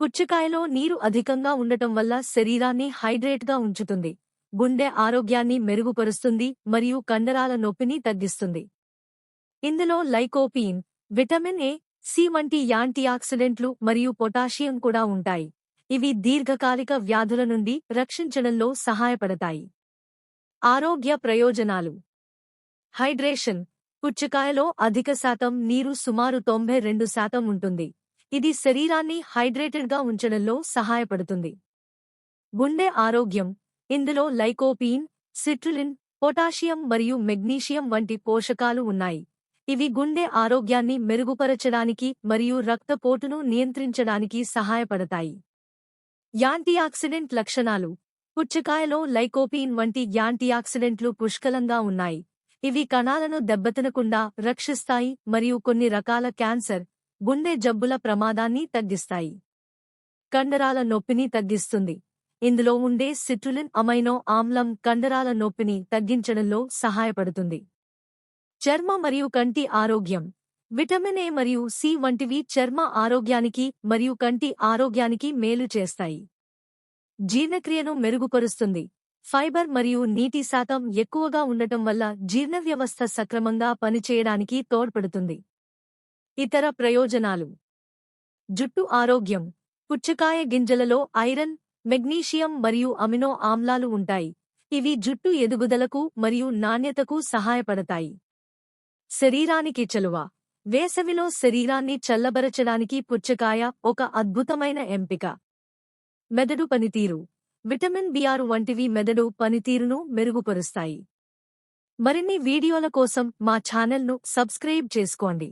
పుచ్చకాయలో నీరు అధికంగా ఉండటం వల్ల శరీరాన్ని హైడ్రేట్గా ఉంచుతుంది. గుండె ఆరోగ్యాన్ని మెరుగుపరుస్తుంది మరియు కండరాల నొప్పిని తగ్గిస్తుంది. ఇందులో లైకోపీన్ విటమిన్ ఏ సి వంటి యాంటీఆక్సిడెంట్లు మరియు పొటాషియం కూడా ఉంటాయి. ఇవి దీర్ఘకాలిక వ్యాధుల నుండి రక్షించడంలో సహాయపడతాయి. ఆరోగ్య ప్రయోజనాలు. హైడ్రేషన్ పుచ్చకాయలో అధిక శాతం నీరు సుమారు తొంభై రెండు శాతం ఉంటుంది. ఇది శరీరాన్ని హైడ్రేటెడ్గా ఉంచడంలో సహాయపడుతుంది. గుండె ఆరోగ్యం ఇందులో లైకోపీన్ సిట్రులిన్ పొటాషియం మరియు మెగ్నీషియం వంటి పోషకాలు ఉన్నాయి. ఇవి గుండె ఆరోగ్యాన్ని మెరుగుపరచడానికి మరియు రక్తపోటును నియంత్రించడానికి సహాయపడతాయి. యాంటీఆక్సిడెంట్ లక్షణాలు. పుచ్చకాయలో లైకోపీన్ వంటి యాంటీఆక్సిడెంట్లు పుష్కలంగా ఉన్నాయి. ఇవి కణాలను దెబ్బతినకుండా రక్షిస్తాయి మరియు కొన్ని రకాల క్యాన్సర్ గుండె జబ్బుల ప్రమాదాన్ని తగ్గిస్తాయి. కండరాల నొప్పిని తగ్గిస్తుంది. ఇందులో ఉండే సిట్రులిన్ అమైనో ఆమ్లం కండరాల నొప్పిని తగ్గించడంలో సహాయపడుతుంది. చర్మ మరియు కంటి ఆరోగ్యం. విటమిన్ ఏ మరియు సి వంటివి చర్మ ఆరోగ్యానికి మరియు కంటి ఆరోగ్యానికి మేలు చేస్తాయి. జీర్ణక్రియను మెరుగుపరుస్తుంది. ఫైబర్ మరియు నీటి శాతం ఎక్కువగా ఉండటం వల్ల జీర్ణవ్యవస్థ సక్రమంగా పనిచేయడానికి తోడ్పడుతుంది. ఇతర ప్రయోజనాలు. జుట్టు ఆరోగ్యం. పుచ్చకాయ గింజలలో ఐరన్ మెగ్నీషియం మరియు అమినో ఆమ్లాలు ఉంటాయి. ఇవి జుట్టు ఎదుగుదలకు మరియు నాణ్యతకు సహాయపడతాయి. శరీరానికి చలువ. వేసవిలో శరీరాన్ని చల్లబరచడానికి పుచ్చకాయ ఒక అద్భుతమైన ఎంపిక. మెదడు పనితీరు. విటమిన్ బిఆరు వంటివి మెదడు పనితీరును మెరుగుపరుస్తాయి. మరిన్ని వీడియోల కోసం మా ఛానల్ను సబ్స్క్రైబ్ చేసుకోండి.